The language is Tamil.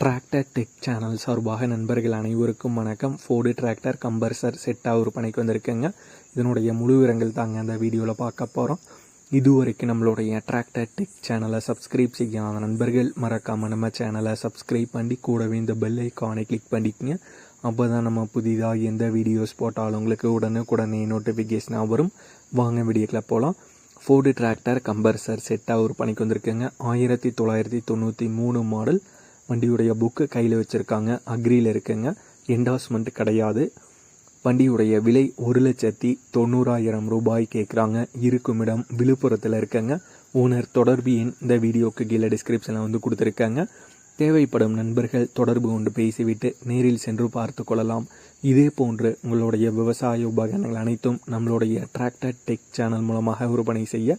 டிராக்டர் டெக் சேனல் சார்பாக நண்பர்கள் அனைவருக்கும் வணக்கம். ஃபோர்டு டிராக்டர் கம்பர்சர் செட்டாக விற்பனைக்கு வந்திருக்குங்க. இதனுடைய முழு விவரங்கள் தாங்க அந்த வீடியோவில் பார்க்க போகிறோம் இதுவரைக்கும் நம்மளுடைய டிராக்டர் டெக் சேனலை சப்ஸ்கிரைப் செய்யாத நண்பர்கள் மறக்காமல் நம்ம சேனலை சப்ஸ்கிரைப் பண்ணி கூடவே இந்த பெல் ஐக்கானை கிளிக் பண்ணிக்கங்க. அப்போ தான் நம்ம புதிதாக எந்த வீடியோஸ் போட்டாலும் உங்களுக்கு உடனுக்குடனே நோட்டிஃபிகேஷனாக வரும். வாங்க வீடியோக்கில் போகலாம் ஃபோர்டு டிராக்டர் கம்பர்சர் செட்டாக ஒரு பணிக்கு வந்திருக்குங்க. ஆயிரத்தி தொள்ளாயிரத்தி தொண்ணூற்றி மூணு மாடல் வண்டியுடைய புக்கு கையில் வச்சுருக்காங்க. அக்ரியில் இருக்குங்க. என்டாஸ்மெண்ட் கிடையாது. வண்டியுடைய விலை ஒரு லட்சத்தி தொண்ணூறாயிரம் ரூபாய் கேட்குறாங்க இருக்கும் இடம் விழுப்புரத்தில் இருக்கங்க. ஓனர் தொடர்பு எண் இந்த வீடியோக்கு கீழே டிஸ்கிரிப்ஷனில் வந்து கொடுத்துருக்காங்க. தேவைப்படும் நண்பர்கள் தொடர்பு கொண்டு பேசிவிட்டு நேரில் சென்று பார்த்து கொள்ளலாம். இதே போன்று உங்களுடைய விவசாய உபகரணங்கள் அனைத்தும் நம்மளுடைய டிராக்டர் டெக் சேனல் மூலமாக விற்பனை செய்ய